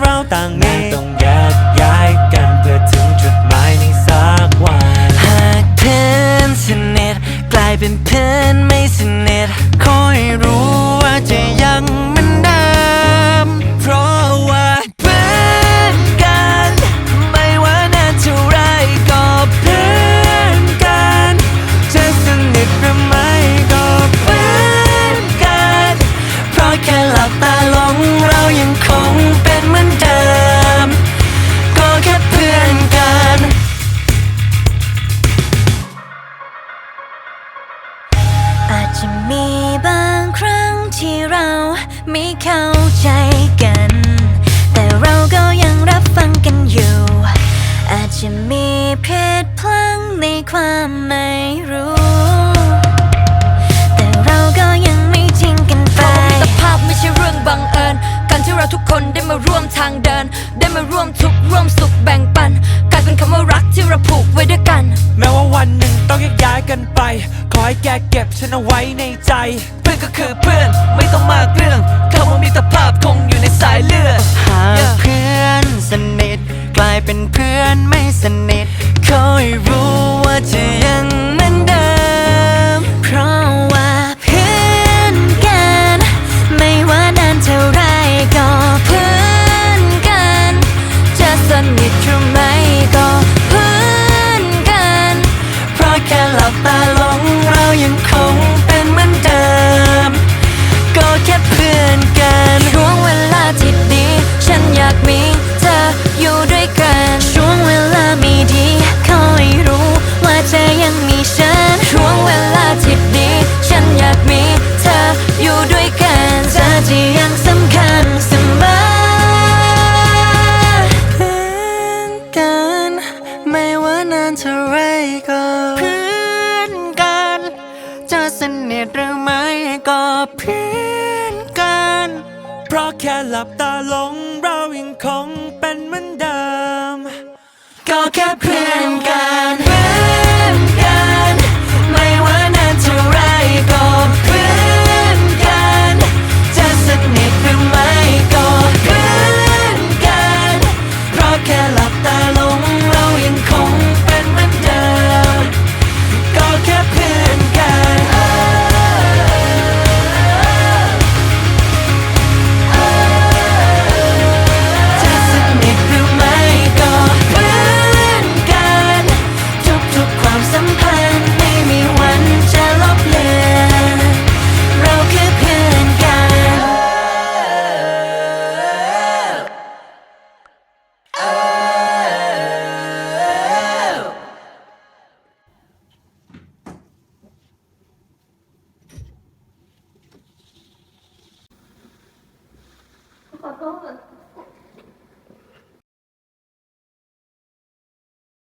เราต่างมีต้องแยกย้ายกันเพื่อถึงจุดหมายในสักวันหากเพื่อนสนิทกลายเป็นเพื่อนไม่สนิทคอยรู้ว่าจะยังเหมือนเดิมเพราะว่าเพื่อนกัน ไม่ว่านานเท่าไรก็เพื่อนกันจะสนิทหรือไม่ก็เพื่อนกัน เพราะแค่หลับตาลงเรา ไม่เข้าใจกัน แต่เราก็ยังรับฟังกันอยู่ อาจจะมีเพศพลังในความไม่รู้แต่เราก็ยังไม่ทิ้งกันไปมิตรภาพไม่ใช่เรื่องบังเอิญการที่เราทุกคนได้มาร่วมทางเดิน ได้มาร่วมทุกข์ร่วมสุขแบ่งปันกลายเป็นคำว่ารักที่เราผูกไว้ด้วยกัน แม้ว่าวัน ขอให้แกเก็บฉันเอาไว้ในใจ เพื่อนก็คือเพื่อนไม่ต้องมากเรื่องคำว่ามีตรภาพคงอยู่ใน เท่าไรก็เพื่อนกัน จะสนิทหรือไม่ก็เพื่อนกัน เพราะแค่หลับตาลงเรายังคงเป็นเหมือนเดิม ก็แค่เพื่อนกัน ขอโทษ